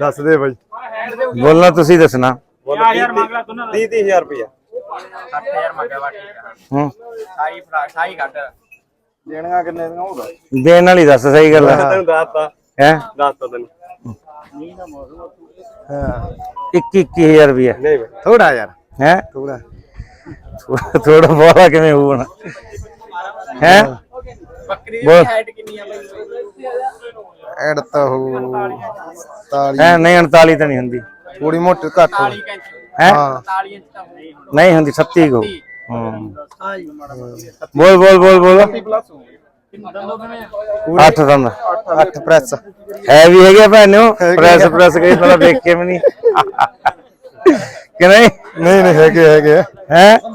ਦੱਸ ਦੇ ਬਾਈ। ਬੋਲਣਾ ਤੁਸੀਂ ਦੱਸਣਾ। ਯਾਰ ਮੰਗ ਲਾ ਦੋਨਾਂ 30 30000 ਰੁਪਇਆ 60000 ਮੰਗਿਆ ਵਾ ਠੀਕ ਆ। ਹੂੰ। ਸਾਈ ਫਰਾ ਸਾਈ ਕੱਢ। ਦੇਣੀਆਂ ਕਿੰਨੇ ਦੀਆਂ ਹੋਊਗਾ? ਦੇਣ ਵਾਲੀ ਦੱਸ ਸਹੀ ਗੱਲ ਹੈ ਤੈਨੂੰ ਦੱਸਤਾ। ਹੈ? ਦੱਸਤਾ ਤੈਨੂੰ। ਹਾਂ। 21 21000 ਰੁਪਏ ਨਹੀਂ ਬਾਈ ਥੋੜਾ ਯਾਰ। ਹੈ? ਥੋੜਾ ਥੋੜਾ ਬਹੁਤਾ ਕਿਵੇਂ ਹੋਣਾ? ਹੈ? ਬੱਕਰੀ ਬੋਲ। ਦੀ ਹਾਈਟ ਕਿੰਨੀ ਆ ਬਈ? ਐਡ ਤਾਂ ਹੋ 47 ਹੈ ਨਹੀਂ 39 ਤਾਂ ਨਹੀਂ ਹੁੰਦੀ। ਥੋੜੀ ਮੋਟੀ ਘੱਟ ਹੋ। 40 ਇੰਚ। ਹੈ? ਹਾਂ। 40 ਇੰਚ ਤਾਂ ਹੋਣੀ ਨਹੀਂ ਹੁੰਦੀ 37 ਕੋ। ਬੋਲ ਬੋਲ ਬੋਲ ਬੋਲ। ਪਲੱਸ ਦੰਦੋ ਕਿਵੇਂ 8 ਦੰਦ। 8 ਪ੍ਰੈਸ ਹੈ ਵੀ ਹੈਗੇ ਭੈਣੋ ਪ੍ਰੈਸ। ਪ੍ਰੈਸ ਕਰੀ ਪਹਿਲਾਂ ਵੇਖੇ ਵੀ ਨਹੀਂ। ਕਿ ਨਹੀਂ? ਨਹੀਂ ਨਹੀਂ ਹੈਗੇ ਹੈਗੇ ਹੈ?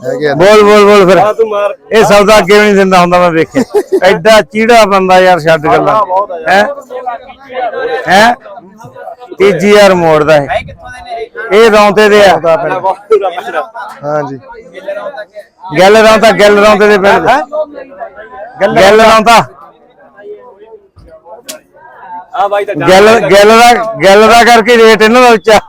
ਹੈਗੇ ਆ। ਬੋਲ ਬੋਲ ਬੋਲ ਫਿਰ। ਤੂੰ ਮਾਰ। ਇਹ ਸੌਦਾ ਅੱਗੇ ਵੀ ਨਹੀਂ ਦਿੰਦਾ ਹੁੰਦਾ ਮੈਂ ਵੇਖਿਆ। ਐਡਾ ਚੀੜਾ ਬੰਦਾ ਯਾਰ ਛੱਡ ਗੱਲਾਂ। ਹੈ? ਹੈ? ਤੀਜੀ ਯਾਰ ਮੋੜਦਾ ਦੇ ਇਹ। ਇਹ ਰੌਂਤੇ ਦੇ ਆ। ਹਾਂਜੀ। ਗੱਲ ਰੌਂਤਾ ਗੱਲ ਰੌਂਤੇ ਦੇ ਪਿੰਡ ਗੱਲ ਰੌਂਤਾ ਆ ਬਾਈ ਤਾਂ ਗੱਲ ਗੱਲ ਦਾ ਗੱਲ ਦਾ ਕਰਕੇ ਰੇਟ ਇਹਨਾਂ ਦਾ ਉੱਚਾ।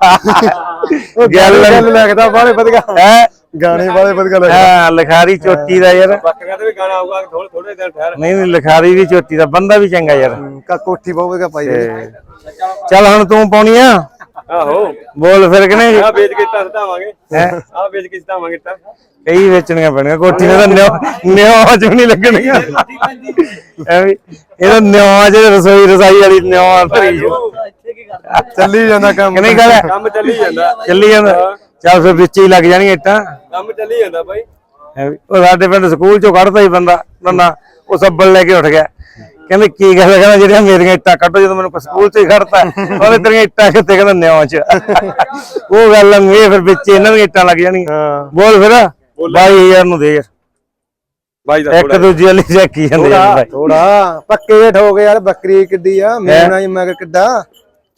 ਗੱਲ ਗੱਲ ਲੱਗਦਾ ਬਾਲੇ ਵਧੀਆ। ਹੈ? ਗਾਣੇ ਬਾਲੇ ਵਧੀਆ ਲੱਗਦਾ। ਹਾਂ ਲਿਖਾਰੀ ਚੋਟੀ ਦਾ ਯਾਰ। ਬੱਕਰੀਆਂ ਤੇ ਵੀ ਗਾਣਾ ਆਊਗਾ ਥੋੜੇ ਥੋੜੇ ਦਿਨ ਠਹਿਰ। ਨਹੀਂ ਨਹੀਂ ਲਿਖਾਰੀ ਵੀ ਚੋਟੀ ਦਾ ਬੰਦਾ ਵੀ ਚੰਗਾ ਯਾਰ। ਕਾ ਕੋਠੀ ਬਹੁਤ ਵਧੀਆ ਪਾਈ ਚੱਲ ਹੁਣ ਤੂੰ ਪਾਉਣੀ ਆ? ਆਹੋ। ਬੋਲ ਫਿਰ ਕਿ ਨਹੀਂ? ਆ ਵੇਚ ਕੇ ਤਾਂ ਹਟਾਵਾਂਗੇ ਹੈਂ? ਆ ਵੇਚ ਕੇ ਹਟਾਵਾਂਗੇ ਤਾਂ ਕਈ ਵੇਚਣੀਆਂ ਪੈਣੀਆਂ ਕੋਠੀ ਨੇ ਤਾਂ ਨਿਉ ਨਿਉ ਚ ਨਹੀਂ ਲੱਗਣੀਆਂ। ਐਵੇਂ ਇਹਦਾ ਨਿਉ ਚ ਰਸੋਈ ਰਸਾਈ ਵਾਲੀ ਨਿਉ ਭਰੀ ਜੋ ਚੱਲੀ ਜਾਂਦਾ ਕੰਮ। ਕਿ ਨਹੀਂ ਗੱਲ? ਹੈ? ਕੰਮ ਚੱਲੀ ਜਾਂਦਾ। ਚੱਲੀ ਜਾਂਦਾ। ਚੱਲ ਫਿਰ ਵਿੱਚ ਹੀ ਲੱਗ ਜਾਣਗੀਆਂ ਇੱਟਾਂ। ਕੰਮ ਚੱਲੀ ਜਾਂਦਾ ਬਾਈ। ਐਵੇਂ। ਉਹ ਸਾਡੇ ਪਿੰਡ ਸਕੂਲ ਚੋਂ ਕੱਢਦਾ ਹੀ ਬੰਦਾ ਨੰਨਾ। ਉਹ ਸੱਬਲ ਲੈ ਕੇ ਉੱਠ ਗਿਆ। ਕਹਿੰਦੇ ਕੀ ਗੱਲ ਹੈ? ਕਹਿੰਦਾ ਜਿਹੜੀਆਂ ਮੇਰੀਆਂ ਇੱਟਾਂ ਕੱਢੋ ਜਦੋਂ ਮੈਨੂੰ ਸਕੂਲ ਚ ਹੀ ਖੜਤਾ ਉਹਨੇ ਤੇਰੀਆਂ ਇੱਟਾਂ ਕਿੱਥੇ ਕਹਿੰਦਾ ਨਿਉ ਚ? ਉਹ ਗੱਲ ਆ, ਇਹ ਫਿਰ ਵਿੱਚ ਇਹਨਾਂ ਦੀਆਂ ਇੱਟਾਂ ਲੱਗ ਜਾਣਗੀਆਂ। ਹਾਂ। ਬੋਲ ਫਿਰ 22000 ਨੂੰ ਦੇ ਯਾਰ। ਬਾਈ ਦਾ ਇੱਕ ਦੂਜੀ ਵਾਲੀ ਚੱਕੀ ਜਾਂਦੇ ਯਾਰ ਭਾਈ ਥੋੜਾ ਪੱਕੇ ਠੋਕ ਯਾਰ ਬੱਕਰੀ ਕਿੱਡੀ ਆ ਮੇਮਣਾ ਹੀ ਮਗਰ ਕਿੱਡਾ।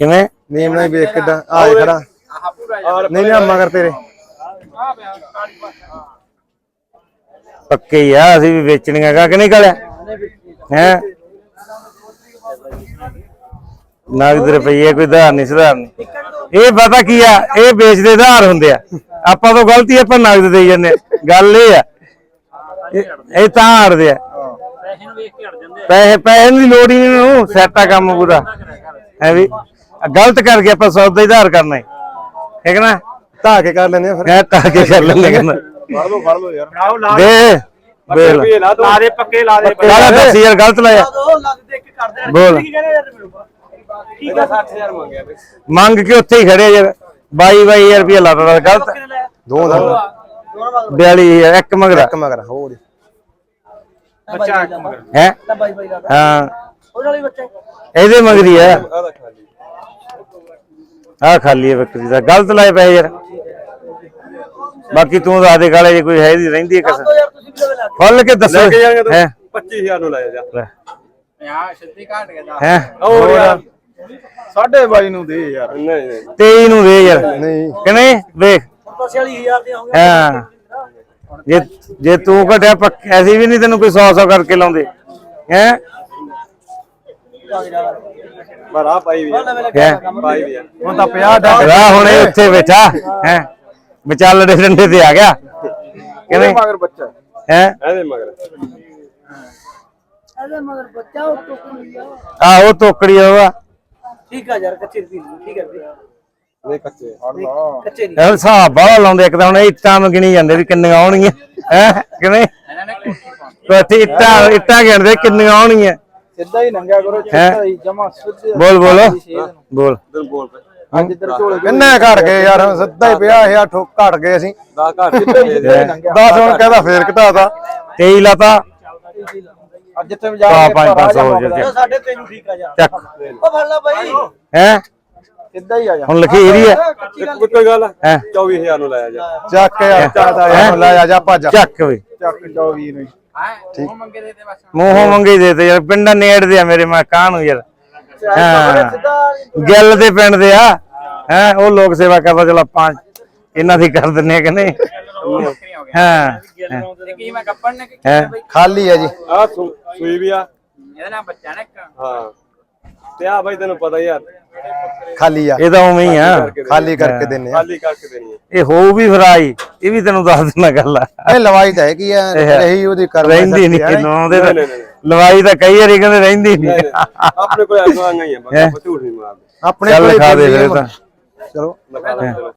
ਕਿਵੇਂ? ਮੇਮਣਾ ਹੀ ਵੇਖ ਕਿੱਡਾ। ਆ ਜਾ ਖੜਾ। ਨਹੀਂ ਨਹੀਂ ਮਗਰ ਤੇਰੇ। ਆ ਪੱਕੇ ਹੀ ਆ ਅਸੀਂ ਵੀ ਵੇਚਣੀਆਂ ਕਾ ਕਿ ਨਹੀਂ ਕਲਿਆ ਹੈ? ਨਗਦ ਰੁਪਈਏ ਕੋਈ ਧਾਰ ਨਹੀਂ ਸੁਧਾਰ ਨਹੀਂ। ਇਹ ਪਤਾ ਕੀ ਆ ਇਹ ਵੇਚਦੇ ਧਾਰ ਹੁੰਦੇ ਆ। ਆਪਾਂ ਤੋਂ ਗਲਤੀ ਆਪਾਂ ਨਗਦ ਦੇਈ ਜਾਂਦੇ ਆ। ਗੱਲ ਇਹ ਆ ਇਹ- ਇਹ ਤਾਂ ਹਾਰਦੇ ਆ। ਪੈਸੇ ਨੂੰ ਵੇਖ ਕੇ ਹਟ ਜਾਂਦੇ ਪੈਸੇ ਪੈਸੇ ਦੀ ਲੋੜ ਹੀ ਨਹੀਂ ਨੂੰ ਸੈਟਾ ਕੰਮ ਪੂਰਾ। ਹੈ ਵੀ ਗਲਤ ਕਰਕੇ ਆਪਾਂ ਸੌਦਾ ਹੀ ਧਾਰ ਕਰਨਾ ਹੈ ਠੀਕ ਹੈ ਨਾ? ਧਾ ਕੇ ਕਰ ਆ ਫਿਰ। ਇਹ ਤਾਂ ਕੇ ਕਰ ਲੈਂਦੇ ਕਹਿੰਦਾ। ਫੜ ਲਓ ਫੜ ਲਓ ਯਾਰ। ਦੇ ਬੇਲ ਲਾ। ਦੋ ਪੱਕੇ ਲਾ ਦੇ। ਦੱਸ ਯਾਰ ਗਲਤ ਲਾਇਆ। ਬੋਲ। ਕੀ ਕਹਿੰਦੇ ਯਾਰ ਮੈਨੂੰ? ਇਹਦਾ 60000 ਮੰਗਿਆ ਬਈ ਮੰਗ ਕੇ ਉੱਥੇ ਹੀ ਖੜੇ ਯਾਰ। 22 22000 ਰੁਪਏ ਲਾਤਾ ਦਾ ਗਲਤ। ਦੋ ਦਾ 42000 ਇੱਕ ਮੰਗਦਾ ਇੱਕ ਮਗਰ ਹੋਰ। ਬੱਚਾ ਇੱਕ ਮਗਰ। ਹੈ? ਬਾਈ ਬਾਈ ਦਾ ਹਾਂ। ਉਹ ਵਾਲੀ ਬੱਚੇ। ਇਹਦੇ ਮੰਗਦੀ ਆ। ਆਦਾ ਖਾਲੀ। ਆ ਖਾਲੀ ਹੈ ਬੱਕਰੀ ਦਾ। ਗਲਤ ਲਾਏ ਪੈਸੇ ਯਾਰ। ਬਾਕੀ ਤੂੰ ਦੱਸ ਦੇ ਕਾਲੇ ਜੇ ਕੋਈ ਹੈ ਦੀ ਰਹਿੰਦੀ ਹੈ ਕਸ ਯਾਰ ਤੁਸੀਂ ਵੀ ਲਵੇ ਖੁੱਲ ਕੇ ਦੱਸੋ। ਲੈ ਕੇ ਜਾਏਗਾ ਤੂੰ। ਹੈ? 25000 ਨੂੰ ਲਾਇਆ ਜਾ। ਯਾਰ ਸਿੱਧੀ ਘਾਟ ਗਿਆ ਹੈ? ਹੋਰ ਯਾਰ। ਸਾਢੇ ਬਾਈ ਨੂੰ ਦੇ ਯਾਰ। ਨਹੀਂ ਨਹੀਂ। 23 ਨੂੰ ਦੇ ਯਾਰ। ਨਹੀਂ। ਕਿ ਨਹੀਂ? ਵੇਖ। 80000 ਦੇ ਹੋਣਗੇ ਹਾਂ ਜੇ ਜੇ ਤੂੰ ਘਟਿਆ ਪੱਕੇ ਅਸੀਂ ਵੀ ਨਹੀਂ ਤੈਨੂੰ ਕੋਈ 100 100 ਕਰਕੇ ਲਾਉਂਦੇ। ਹੈ? ਪਰ ਆ ਪਾਈ ਵੀ ਆ। ਹੈ? ਪਾਈ ਵੀ ਆ। ਹੁਣ ਤਾਂ 50 ਡਾ ਰਾਹ ਹੁਣ ਇਹ ਉੱਥੇ ਬੈਠਾ ਹੈ? ਡੰਡੇ ਤੇ ਆ ਗਿਆ। ਕਿਵੇਂ ਮਗਰ ਬੱਚਾ। ਹੈ? ਇਹਦੇ ਮਗਰ। ਇਹਦੇ ਮਗਰ ਬੱਚਾ ਉਹ ਟੁਕੜੀ ਆ। ਆਹੋ ਠੀਕ ਆ ਯਾਰ ਕੱਚੇ ਦੀ ਠੀਕ ਹੈ ਜੀ ਨਹੀਂ ਕੱਚੇ ਕੱਚੇ ਦੀ ਇਹ ਹਿਸਾਬ ਬਾਹਲਾ ਲਾਉਂਦੇ ਇੱਕ ਤਾਂ ਹੁਣ ਇਹ ਇੱਟਾਂ ਨੂੰ ਗਿਣੀ ਜਾਂਦੇ ਵੀ ਕਿੰਨੀਆਂ ਆਉਣਗੀਆਂ ਹੈ ਕਿਵੇਂ? ਇਹਨਾਂ ਨੇ ਕੋਠੀ ਪਾਉਣੀ। ਕੋਠੀ ਇੱਟਾਂ ਇੱਟਾਂ ਗਿਣਦੇ ਕਿੰਨੀਆਂ ਆਉਣਗੀਆਂ। ਸਿੱਧਾ ਹੀ ਨੰਗਿਆ ਕਰੋ ਹੈਂ? ਸਿੱਧਾ ਹੀ ਜਮਾ ਸਿੱਧੇ। ਬੋਲ ਬੋਲੋ। ਬੋਲ। ਅੱਜ ਇੱਧਰ ਝੋਲੇ ਕਿੰਨੇ ਘਟ ਗਏ ਯਾਰ ਸਿੱਧਾ ਹੀ 50000 ਠੋਕ ਘਟ ਗਏ ਅਸੀਂ। ਦਾ ਘਰ ਸਿੱਧੇ ਹੀ। ਹੀ ਨੰਗਿਆ 10 ਹੁਣ ਕਹਿੰਦਾ ਫੇਰ ਘਟਾਤਾ 23 ਲਾਤਾ। ਜਿੱਥੇ ਜਾ ਪਾ ਕੇ ਪੰਜ ਪੰਜ ਸੌ ਭਰਾ ਹੋ ਜਾ ਜਾ ਸਾਡੇ ਤੈਨੂੰ ਠੀਕ ਆ ਯਾਰ। ਚੱਕ। ਉਹ ਫੜ ਲੈ ਬਾਈ। ਹੈ? ਸਿੱਧਾ ਹੀ ਆ ਜਾ। ਹੁਣ ਲਖੀਰੀ ਹੈ ਇੱਕ ਕੋਈ ਗੱਲ ਹੈ? 24000 ਨੂੰ ਲਾਇਆ ਜਾ। ਚੱਕ ਯਾਰ ਚਾਚਾ ਯਾਰ ਲੈ ਆ ਜਾ ਭੱਜ। ਚੱਕ ਵੇ ਚੱਕ 24 ਨੂੰ ਹਾਂ। ਉਹ ਮੰਗੇ ਦੇ ਤੇ ਮੂੰਹੋਂ ਮੰਗੇ ਦੇ ਤੇ ਯਾਰ। ਪਿੰਡਾਂ ਨੇੜਦੇ ਆ ਮੇਰੇ ਮੈਂ ਕਾਹ ਨੂੰ ਯਾਰ ਹਾਂ। ਗਿੱਲ ਦੇ ਪਿੰਡ ਦੇ ਆ। ਹੈ। ਉਹ ਲੋਕ ਸੇਵਾ ਕਰਦਾ ਚਲ ਆਪਾਂ ਇਹਨਾਂ ਦੀ ਕਰ ਦਿੰਨੇ ਆ ਕਿ ਨਹੀਂ? ਹੋ। ਗਿਆ। ਹਾਂ। ਤੇ ਕੀ ਮੈਂ ਕੱਪੜ ਨੇ ਕੀ ਹੈ। ਬਈ? ਖਾਲੀ ਹੈ ਜੀ। ਆ ਸੂਈ ਵੀ ਆ। ਇਹਦਾ ਨਾਮ ਬੱਚਾ ਨਾ ਇੱਕ। ਹਾਂ। ਤੇ ਆ ਬਾਈ ਤੈਨੂੰ ਪਤਾ ਯਾਰ ਖਾਲੀ ਆ। ਇਹ ਤਾਂ ਉਵੇਂ ਹੀ ਆ। ਖਾਲੀ ਕਰਕੇ ਦਿੰਨੇ ਆ। ਖਾਲੀ ਕਰਕੇ ਦੇਣੀ ਹੈ ਇਹ ਹੋਊ ਵੀ ਫਰਾਈ ਇਹ ਵੀ ਤੈਨੂੰ ਦੱਸ ਦਿੰਦਾ ਗੱਲ ਆ। ਇਹ ਲਵਾਈ ਤਾਂ ਹੈ ਕੀ ਆ ਰਹੀ ਉਹਦੀ ਕਰ ਰਹਿੰਦੀ ਨਹੀਂ ਨੌਂਦੇ ਤਾਂ ਲਵਾਈ ਤਾਂ ਕਈ ਵਾਰੀ ਕਹਿੰਦੇ ਰਹਿੰਦੀ ਨਹੀਂ। ਆਪਣੇ ਕੋਲ ਨਹੀਂ ਹੈ। ਬਸ ਝੂਠ ਨਹੀਂ ਮਾਰਦੇ। ਆਪਣੇ ਕੋਲੇ ਖਾ ਦੇ ਫਿਰ। ਤਾਂ। ਚਲੋ। ਲਗਾ ਦੇ ਚਲੋ।